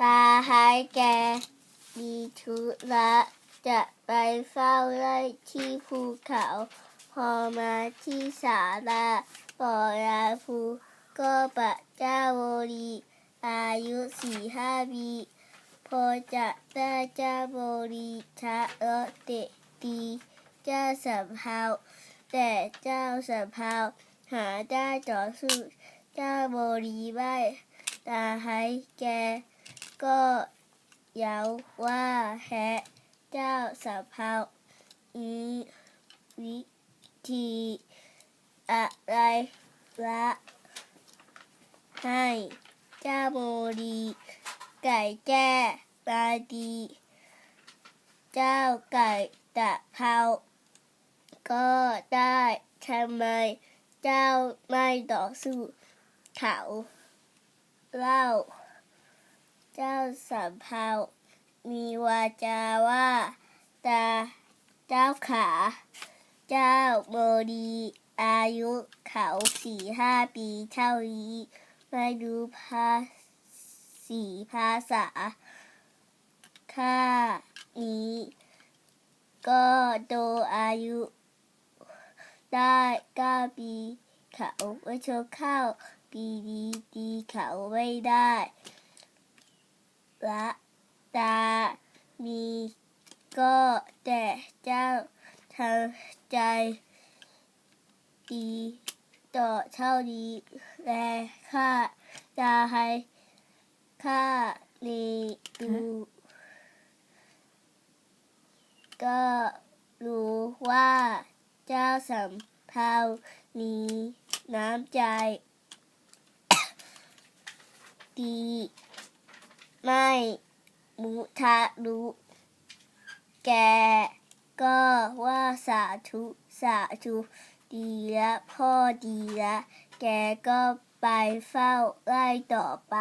ตาหายแกมีธุระจะไปเฝ้าไร่ที่ภูเขา พอมาที่ศาลาปอราภูก็ปะเจ้าโวรีอายุสี่ห้าปีพอจะได้เจ้าโวรีชะเอเตตีเจ้าสำเภาแต่เจ้าสำเภาหาได้ต่อสู้เจ้าโวรีไม่ตาให้แก ก็ย้าว่าแฮะเจ้าสะเพามีวิธีอะไรละให้เจ้าโมดีไก่แจ้มาดี เจ้าไก่ตะเพาก็ได้ทำไมเจ้าไม่ต่อสู้เขาเล่า เจ้าสำเภามีวาจาว่า ตา เจ้าขา เจ้าโมดีอายุเขาสี่ห้าปีเท่านี้ไม่รู้ภาษีภาษา ข้านี้ ก็โตอายุ ได้เก้าปีเขาไม่ชกข้าวปีดีดีเขาไม่ได้ ละตา มีก็แต่เจ้าทำใจดีต่อเท่านี้และข้าจะให้ข้านีดูก็รู้ว่าเจ้าสำเภามีน้ำใจ ดี ไม่มุทะรู้แกก็ว่าสาธุสาธุดีละพ่อดีละแกก็ไปเฝ้าไล่ต่อไป